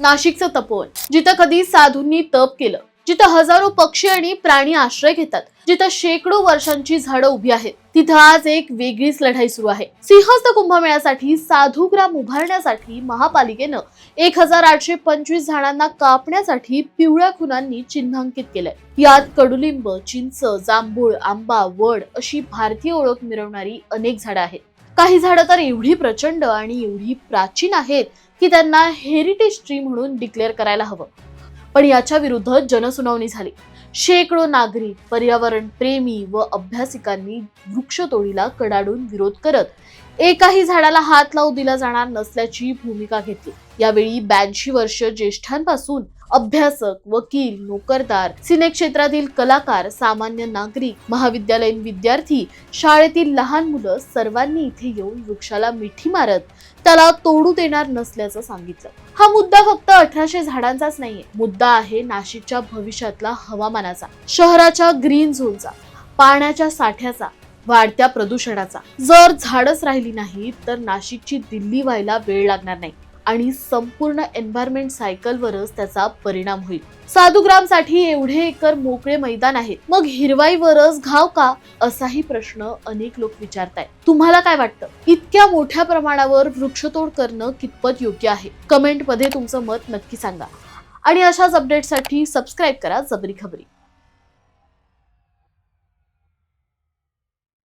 नाशिकचं तपोवन जिथं कधी साधूंनी तप केलं. जिथं हजारो पक्षी आणि प्राणी आश्रय घेतात. जिथं शेकडो वर्षांची झाडं उभी आहेत. तिथं आज एक वेगळीच लढाई सुरू आहे. सिंहस्थ कुंभमेळ्यासाठी साधूग्राम उभारण्यासाठी महापालिकेनं एक हजार आठशे पंचवीस झाडांना कापण्यासाठी पिवळ्या खुनांनी चिन्हांकित केलंय. यात कडुलिंब चिंच जांभूळ आंबा वड अशी भारतीय ओळख मिरवणारी अनेक झाडं आहेत. काही झाडं तर एवढी प्रचंड आणि एवढी प्राचीन आहेत की त्यांना हेरिटेज ट्री म्हणून डिक्लेअर करायला हवं. पण याच्या विरुद्ध जनसुनावणी झाली. शेकडो नागरिक पर्यावरण प्रेमी व अभ्यासिकांनी वृक्षतोडीला कडाडून विरोध करत एकाही झाडाला हात लावू दिला जाणार नसल्याची भूमिका घेतली. यावेळी ब्याऐंशी वर्ष ज्येष्ठांपासून अभ्यासक वकील नोकरदार सिने क्षेत्रातील कलाकार सामान्य नागरिक महाविद्यालयीन विद्यार्थी शाळेतील लहान मुलं सर्वांनी इथे येऊन वृक्षाला मिठी मारत त्याला तोडू देणार नसल्याचं सांगितलं. हा मुद्दा फक्त अठराशे झाडांचाच नाहीये. मुद्दा आहे नाशिकच्या भविष्यातला हवामानाचा. शहराच्या ग्रीन झोनचा पाण्याच्या साठ्याचा वाढत्या प्रदूषणाचा. जर झाडच राहिली नाही तर नाशिकची दिल्ली व्हायला वेळ लागणार नाही. आणि संपूर्ण एन्व्हायरमेंट सायकलवरच त्याचा परिणाम होईल. साधुग्रामसाठी एवढे एकर मोकळे मैदान आहेत. मग हिरवाईवरच घाव का? असाही प्रश्न अनेक लोक विचारतायत. तुम्हाला काय वाटतं? इतक्या मोठ्या प्रमाणावर वृक्षतोड करणं कितपत योग्य आहे? कमेंटमध्ये तुमचं मत नक्की सांगा. आणि अशाच अपडेटसाठी सबस्क्राईब करा जबरी खबरी.